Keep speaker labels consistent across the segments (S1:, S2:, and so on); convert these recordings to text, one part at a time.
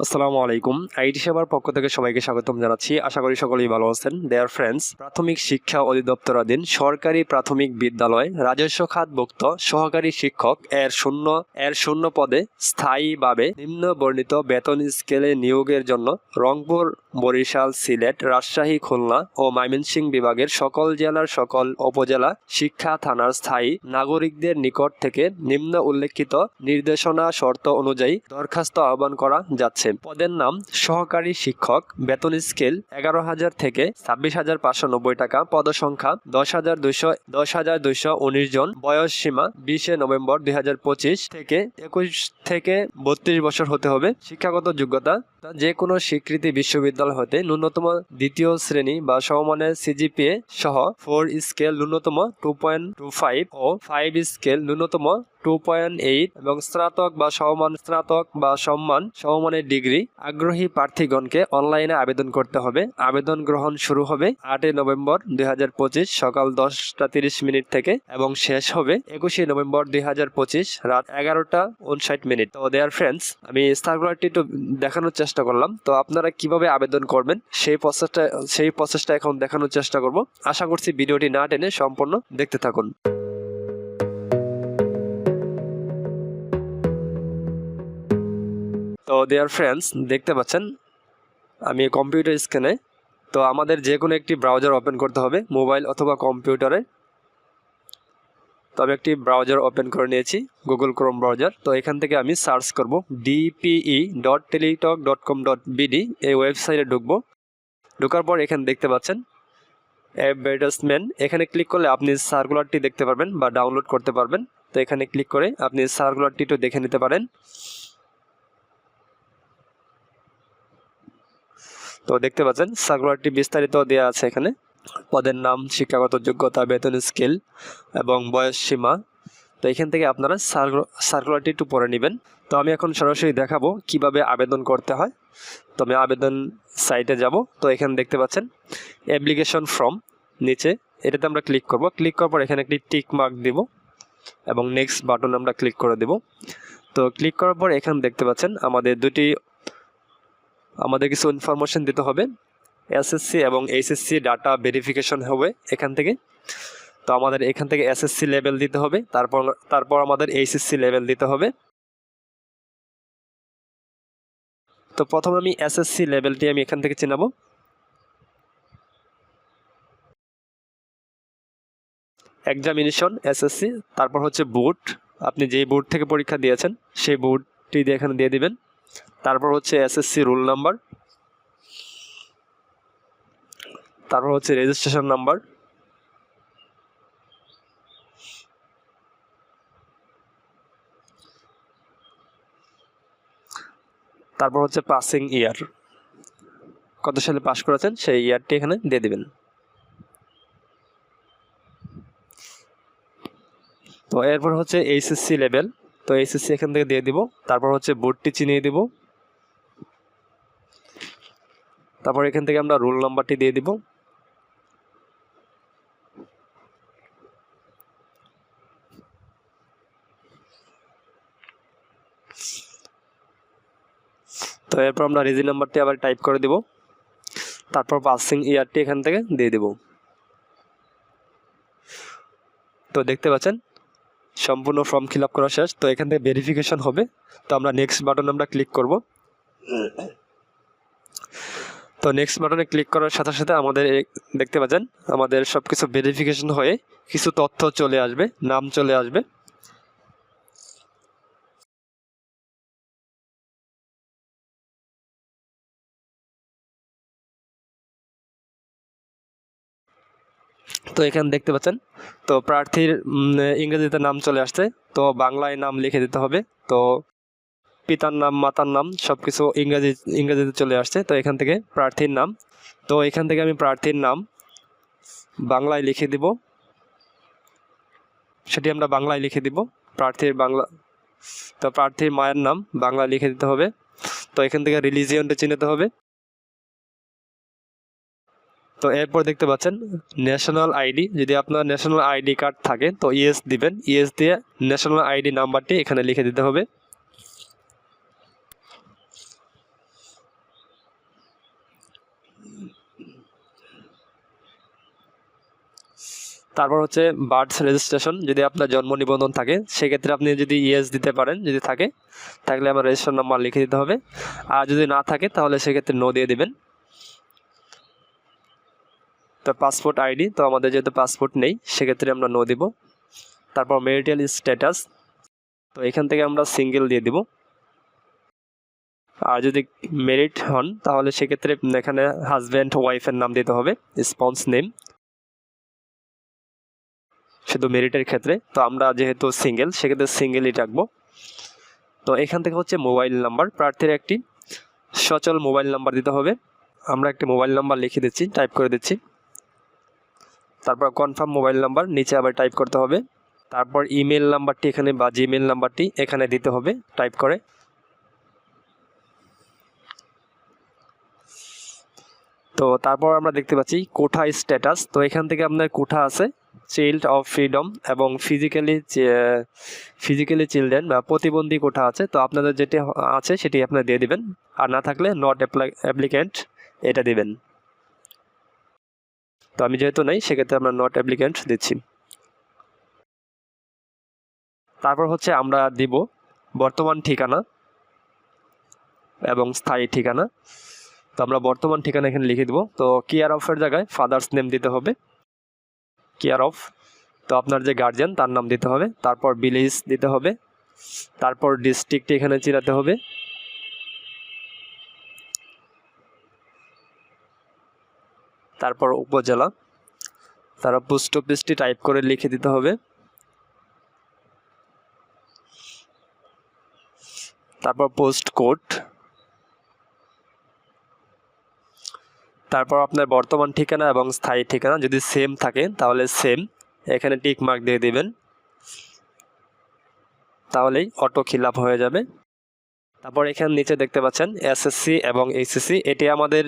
S1: আসসালামু আলাইকুম। আইটি সেবার পক্ষ থেকে সবাইকে স্বাগতম জানাচ্ছি। আশা করি সকলেই ভালো আছেন। দেয়ার ফ্রেন্ডস প্রাথমিক শিক্ষা অধিদপ্তরাধীন সরকারি প্রাথমিক বিদ্যালয় রাজস্ব খাত খাতভুক্ত সহকারী শিক্ষক এর শূন্য এর শূন্য পদে স্থায়ীভাবে নিম্ন বর্ণিত বেতন স্কেলে নিয়োগের জন্য রংপুর বরিশাল, সিলেট, রাজশাহী, খুলনা ও ময়মনসিংহ বিভাগের সকল জেলার সকল উপজেলা শিক্ষা থানার স্থায়ী নাগরিকদের নিকট থেকে নিম্ন উল্লেখিত নির্দেশনা শর্ত অনুযায়ী দরখাস্ত আহ্বান করা যাচ্ছে। পদের নাম সহকারী শিক্ষক, বেতন স্কেল এগারো হাজার থেকে ছাব্বিশ হাজার পাঁচশো নব্বই টাকা, পদসংখ্যা দশ হাজার দুইশো, দশ হাজার দুইশো উনিশ জন, বয়স সীমা বিশে নভেম্বর দুই হাজার পঁচিশ থেকে একুশ থেকে বত্রিশ বছর হতে হবে। শিক্ষাগত যোগ্যতা যে কোনো স্বীকৃতি বিশ্ববিদ্যালয় হতে ন্যূনতম দ্বিতীয় শ্রেণি বা সমমানের সিজিপিএ সহ ফোর স্কেল ন্যূনতম টু পয়েন্ট টু ফাইভ ও ফাইভ স্কেল ন্যূনতম টু পয়েন্ট এইট এবং স্নাতক বা সমমান, স্নাতক বা সম্মান, সমমানের ডিগ্রি আগ্রহী প্রার্থীগণকে অনলাইনে আবেদন করতে হবে। আবেদন গ্রহণ শুরু হবে আটই নভেম্বর দুই হাজার পঁচিশ সকাল দশটা তিরিশ মিনিট থেকে এবং শেষ হবে একুশে নভেম্বর দুই হাজার পঁচিশ রাত এগারোটা উনষাট মিনিট। তো দেয়ার ফ্রেন্ডস আমি সার্কুলারটি একটু দেখানোর চেষ্টা করলাম। তো আপনারা কীভাবে আবেদন করবেন সেই প্রসেসটা সেই প্রসেসটা এখন দেখানোর চেষ্টা করব। আশা করছি ভিডিওটি না টেনে সম্পূর্ণ দেখতে থাকুন। তো দেয়ার ফ্রেন্ডস দেখতে পাচ্ছেন, আমি কম্পিউটার স্ক্রিনে তো আমাদের যে কোনো একটি ব্রাউজার ওপেন করতে হবে মোবাইল অথবা কম্পিউটারে তো আমি একটি ব্রাউজার ওপেন করে নিয়েছি গুগল ক্রোম ব্রাউজার তো এখান থেকে আমি সার্চ করব DPE dot Teletalk dot com dot BD এই ওয়েবসাইটে ঢুকবো। ঢোকার পর এখানে দেখতে পাচ্ছেন অ্যাডভার্টাইজমেন্ট এখানে ক্লিক করলে আপনি সার্কুলারটি দেখতে পারবেন বা ডাউনলোড করতে পারবেন। তো এখানে ক্লিক করে আপনি সার্কুলারটি একটু দেখে নিতে পারেন। তো দেখতে পাচ্ছেন সার্কুলারটি বিস্তারিত দেওয়া আছে এখানে। পদের নাম, শিক্ষাগত যোগ্যতা, বেতন স্কেল এবং বয়স সীমা। তো এখান থেকে আপনারা সার্কুলারটি একটু পড়ে নেবেন। তো আমি এখন সরাসরি দেখাবো কীভাবে আবেদন করতে হয়। তো আমি আবেদন সাইটে যাব। তো এখানে দেখতে পাচ্ছেন অ্যাপ্লিকেশন ফর্ম নিচে। এটাতে আমরা ক্লিক করব। ক্লিক করার পর এখানে একটি টিক মার্ক দিব এবং নেক্সট বাটন আমরা ক্লিক করে দেব। তো ক্লিক করার পর এখানে দেখতে পাচ্ছেন, আমাদের দুটি, আমাদের কিছু ইনফরমেশন দিতে হবে। এসএসসি এবং এইচএসসি ডাটা ভেরিফিকেশন হবে এখান থেকে। তো আমাদের এখান থেকে এসএসসি লেভেল দিতে হবে, তারপর তারপর আমাদের এইচএসসি লেভেল দিতে হবে। তো প্রথমে আমি এসএসসি লেভেলটি আমি এখান থেকে চিনাবো। এক্সামিনেশন এসএসসি তারপর হচ্ছে বুট আপনি যেই বোর্ড থেকে পরীক্ষা দিয়েছেন, সেই বোর্ডটি দিয়ে এখানে দিয়ে দিবেন। তারপর হচ্ছে এসএসসি রোল নাম্বার তারপর হচ্ছে রেজিস্ট্রেশন নাম্বার তারপর হচ্ছে পাসিং ইয়ার কত সালে পাস করেছেন? সেই ইয়ারটি এখানে দিয়ে দেবেন। তো এরপর হচ্ছে এইচএসসি লেভেল তো এইচএসসি এখান থেকে দিয়ে দিব। তারপর হচ্ছে বোর্ডটি চিনিয়ে দিব। তারপর এখান থেকে আমরা রোল নাম্বারটি দিয়ে দিব। তো এরপর আমরা রেজি নাম্বারটি আবার টাইপ করে দিব। তারপর পাসিং ইয়ারটি এখান থেকে দিয়ে দিব। তো দেখতে পাচ্ছেন, সম্পূর্ণ ফর্ম ফিল আপ করা শেষ। তো এখান থেকে ভেরিফিকেশন হবে। তো আমরা নেক্সট বাটন আমরা ক্লিক করব। তো নেক্সট বাটনে ক্লিক করার সাথে সাথে আমাদের দেখতে পাচ্ছেন, আমাদের সব কিছু ভেরিফিকেশন হয়ে কিছু তথ্য চলে আসবে, নাম চলে আসবে। তো এখানে দেখতে পাচ্ছেন। তো প্রার্থীর ইংরেজিতে নাম চলে আসছে। তো বাংলায় নাম লিখে দিতে হবে। তো পিতার নাম, মাতার নাম সব কিছু ইংরেজি, ইংরেজিতে চলে আসছে। তো এখান থেকে প্রার্থীর নাম। তো এখান থেকে আমি প্রার্থীর নাম বাংলায় লিখে দিব। সেটি আমরা বাংলায় লিখে দিব। প্রার্থীর বাংলা, তো প্রার্থীর মায়ের নাম বাংলায় লিখে দিতে হবে। তো এখান থেকে রিলিজিয়নটা চিনাতে হবে। তো এরপর দেখতে পাচ্ছেন ন্যাশনাল আইডি যদি আপনার ন্যাশনাল আইডি কার্ড থাকে, তো ইএস দিবেন। ইএস দিয়ে ন্যাশনাল আইডি নাম্বারটি এখানে লিখে দিতে হবে। তারপর হচ্ছে বার্থ রেজিস্ট্রেশন যদি আপনার জন্ম নিবন্ধন থাকে, সেক্ষেত্রে আপনি যদি ইএস দিতে পারেন, যদি থাকে, তাহলে আমার রেজিস্ট্রেশন নাম্বার লিখে দিতে হবে। আর যদি না থাকে, তাহলে সেক্ষেত্রে নো দিয়ে দেবেন। তো পাসপোর্ট আইডি তো আমাদের যেহেতু পাসপোর্ট নেই, সেক্ষেত্রে আমরা নো দিব। তারপর মেরিটাল স্ট্যাটাস তো এখান থেকে আমরা সিঙ্গেল দিয়ে দিব। আর যদি মেরিট হন, তাহলে সেক্ষেত্রে এখানে হাজব্যান্ড ওয়াইফের নাম দিতে হবে স্পন্স নেম শুধু মেরিটের ক্ষেত্রে, তো আমরা যেহেতু সিঙ্গেল সেক্ষেত্রে সিঙ্গেলই রাখব। তো এখান থেকে হচ্ছে মোবাইল নাম্বার প্রার্থীর একটি সচল মোবাইল নাম্বার দিতে হবে। আমরা একটি মোবাইল নাম্বার লিখে দিচ্ছি টাইপ করে দিচ্ছি। তারপর কনফার্ম মোবাইল নাম্বার নিচে আবার টাইপ করতে হবে। তারপর ইমেল নাম্বারটি এখানে বা জিমেল নাম্বারটি এখানে দিতে হবে টাইপ করে। তো তারপর আমরা দেখতে পাচ্ছি কোঠা স্ট্যাটাস তো এখান থেকে আপনার কোঠা আছে চাইল্ড অফ ফ্রিডম এবং ফিজিক্যালি ফিজিক্যালি চিলড্রেন বা প্রতিবন্ধী কোঠা আছে। তো আপনাদের যেটি আছে সেটি আপনারা দিয়ে দিবেন। আর না থাকলে নট অ্যাপ্লিক্যান্ট এটা দিবেন। তো আমি যেহেতু নেই, সেক্ষেত্রে আমরা নট অ্যাপ্লিক্যান্ট দিচ্ছি। তারপর হচ্ছে আমরা দিব বর্তমান ঠিকানা এবং স্থায়ী ঠিকানা। তো আমরা বর্তমান ঠিকানা এখানে লিখে দেবো। তো কেয়ার অফের জায়গায় ফাদার্স নেম দিতে হবে। কেয়ার অফ তো আপনার যে গার্জিয়ান তার নাম দিতে হবে। তারপর ভিলেজ দিতে হবে। তারপর ডিস্ট্রিক্টটি এখানে চিনাতে হবে। তারপর উপজেলা। তারপর পোস্ট অফিসটি টাইপ করে লিখে দিতে হবে। তারপর পোস্ট কোড তারপর আপনার বর্তমান ঠিকানা এবং স্থায়ী ঠিকানা যদি সেম থাকে, তাহলে সেম এখানে টিক মার্ক দিয়ে দিবেন। তাহলেই অটো খিল আপ হয়ে যাবে। তারপর এখানে নিচে দেখতে পাচ্ছেন এসএসসি এবং এইচএসসি এটি আমাদের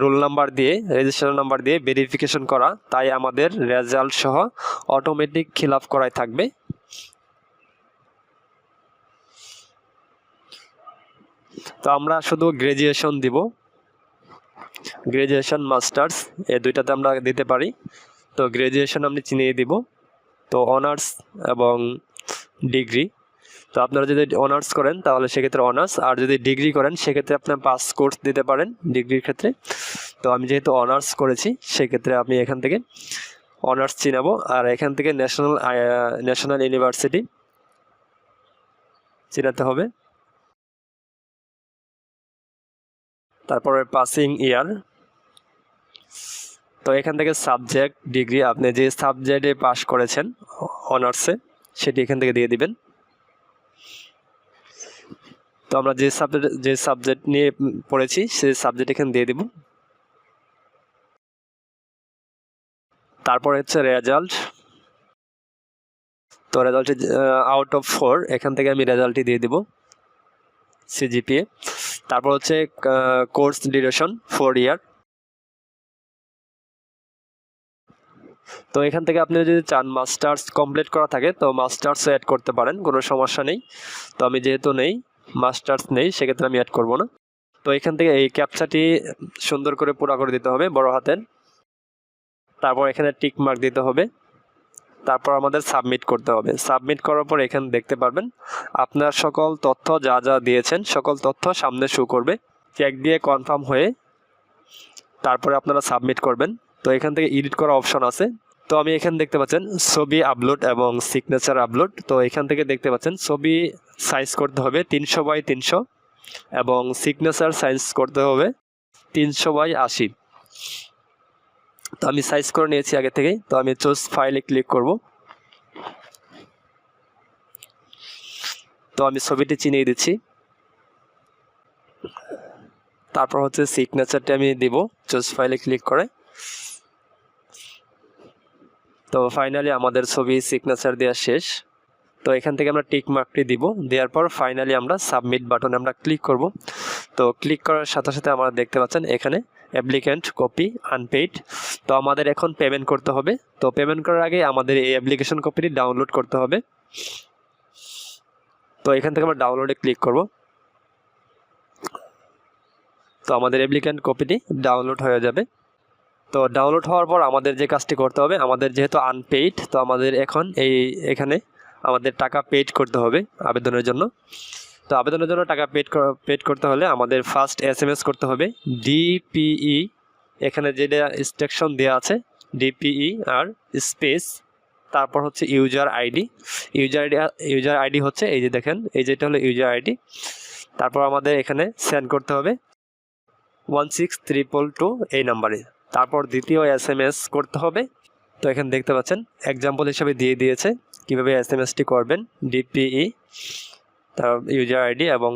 S1: রোল নাম্বার দিয়ে রেজিস্ট্রেশন নাম্বার দিয়ে ভেরিফিকেশন করা, তাই আমাদের রেজাল্ট সহ অটোমেটিক খিল আপ করাই থাকবে। তো আমরা শুধু গ্রাজুয়েশন দিব। গ্রাজুয়েশন মাস্টার্স এই দুইটাতে আমরা দিতে পারি। তো গ্রাজুয়েশন আমি চিনিয়ে দিব। তো অনার্স এবং ডিগ্রি তো আপনারা যদি অনার্স করেন, তাহলে সেক্ষেত্রে অনার্স আর যদি ডিগ্রি করেন, সেক্ষেত্রে আপনার পাস কোর্স দিতে পারেন ডিগ্রির ক্ষেত্রে। তো আমি যেহেতু অনার্স করেছি, সেক্ষেত্রে আমি এখান থেকে অনার্স চিনাবো, আর এখান থেকে ন্যাশনাল ন্যাশনাল ইউনিভার্সিটি চিনাতে হবে। তারপরে পাসিং ইয়ার তো এখান থেকে সাবজেক্ট ডিগ্রি আপনি যে সাবজেক্টে পাস করেছেন অনার্সে সেটি এখান থেকে দিয়ে দিবেন। তো আমরা যে সাবজেক্ট যে সাবজেক্ট নিয়ে পড়েছি, সে সাবজেক্ট এখানে দিয়ে দিব। তারপর হচ্ছে রেজাল্ট তো রেজাল্টে আউট অফ ফোর এখান থেকে আমি রেজাল্টটি দিয়ে দিব সিজিপিএ তারপর হচ্ছে কোর্স ডিউরেশন ফোর ইয়ার তো এখান থেকে আপনি যদি চান মাস্টার্স কমপ্লিট করা থাকে, তো মাস্টার্স অ্যাড করতে পারেন, কোনো সমস্যা নেই। তো আমি যেহেতু নেই মাস্টার্স নেই, সেক্ষেত্রে আমি অ্যাড করব না। তো এখান থেকে এই ক্যাপচাটি সুন্দর করে পুরা করে দিতে হবে বড় হাতের। তারপর এখানে টিক মার্ক দিতে হবে। তারপর আমাদের সাবমিট করতে হবে। সাবমিট করার পর এখানে দেখতে পারবেন, আপনার সকল তথ্য যা যা দিয়েছেন, সকল তথ্য সামনে শো করবে। চেক দিয়ে কনফার্ম হয়ে তারপরে আপনারা সাবমিট করবেন। তো এখান থেকে এডিট করা অপশন আছে। তো আমি এখানে দেখতে পাচ্ছেন ছবি আপলোড এবং সিগনেচার আপলোড তো এখান থেকে দেখতে পাচ্ছেন ছবি সাইজ করতে হবে তিনশো বাই তিনশো এবং সিগনেচার সাইজ করতে হবে তিনশো বাই আশি। তো আমি সাইজ করে নিয়েছি আগে থেকেই। তো আমি চুজ ফাইলে ক্লিক করব। তো আমি ছবিটি চিনিয়ে দিচ্ছি। তারপর হচ্ছে সিগনেচারটি আমি দিব চুজ ফাইলে ক্লিক করে। তো ফাইনালি আমাদের ছবি সিগনেচার দেওয়া শেষ। তো এখান থেকে আমরা টিক মার্কটি দিব। দেওয়ার পর ফাইনালি আমরা সাবমিট বাটনে আমরা ক্লিক করব। তো ক্লিক করার সাথে সাথে আমরা দেখতে পাচ্ছেন এখানে অ্যাপ্লিক্যান্ট কপি আনপেইড তো আমাদের এখন পেমেন্ট করতে হবে। তো পেমেন্ট করার আগে আমাদের এই অ্যাপ্লিকেশন কপিটি ডাউনলোড করতে হবে। তো এখান থেকে আমরা ডাউনলোডে ক্লিক করব। তো আমাদের অ্যাপ্লিক্যান্ট কপিটি ডাউনলোড হয়ে যাবে। তো ডাউনলোড হওয়ার পর আমাদের যে কাজটি করতে হবে, আমাদের যেহেতু আনপেইড তো আমাদের এখন এই, এখানে আমাদের টাকা পেইড করতে হবে আবেদনের জন্য। তো আবেদনের জন্য টাকা পেড পেড করতে হলে আমাদের ফার্স্ট এস এম এস করতে হবে ডিপিই এখানে যেটা ইনস্ট্রাকশন দেওয়া আছে ডিপিই আর স্পেস তারপর হচ্ছে user ID user ID user ID হচ্ছে, এই যে দেখেন, এই যেটা হলো ইউজার আইডি তারপর আমাদের এখানে সেন্ড করতে হবে ওয়ান সিক্স ত্রিপল টু এই নাম্বারে তারপর দ্বিতীয় এস এম এস করতে হবে। তো এখানে দেখতে পাচ্ছেন এক্সাম্পল হিসাবে দিয়ে দিয়েছে, কীভাবে এস এম এসটি করবেন ডিপিই তার ইউজার আইডি এবং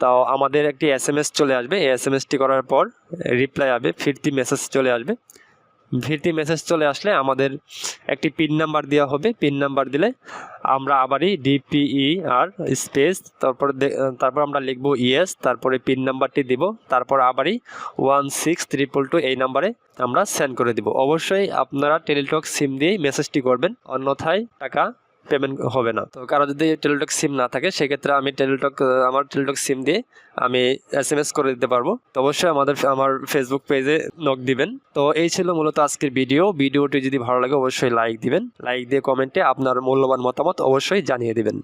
S1: তাও আমাদের একটি এস এম এস চলে আসবে। এই এস এম এসটি করার পর রিপ্লাই আসবে ফিরতি মেসেজ চলে আসবে। ফিরতি মেসেজ চলে আসলে আমাদের একটি পিন নাম্বার দেওয়া হবে। পিন নাম্বার দিলে আমরা আবারই ডিপিই আর স্পেস তারপর তারপর আমরা লিখব ইএস তারপরে পিন নাম্বারটি দিব, তারপর আবারই ওয়ান সিক্স ট্রিপল টু এই নাম্বারে আমরা সেন্ড করে দিব। অবশ্যই আপনারা টেলিটক সিম দিয়েই মেসেজটি করবেন। অন্যথায় টাকা পেমেন্ট হবে না। তো কারও যদি টেলিটক সিম না থাকে, সেক্ষেত্রে আমি টেলিটক আমার টেলিটক সিম দিয়ে আমি এস এম এস করে দিতে পারব। তো অবশ্যই আমাদের, আমার ফেসবুক পেজে নক দিবেন। তো এই ছিল মূলত আজকের ভিডিও ভিডিওটি যদি ভালো লাগে, অবশ্যই লাইক দিবেন। লাইক দিয়ে কমেন্টে আপনার মূল্যবান মতামত অবশ্যই জানিয়ে দিবেন।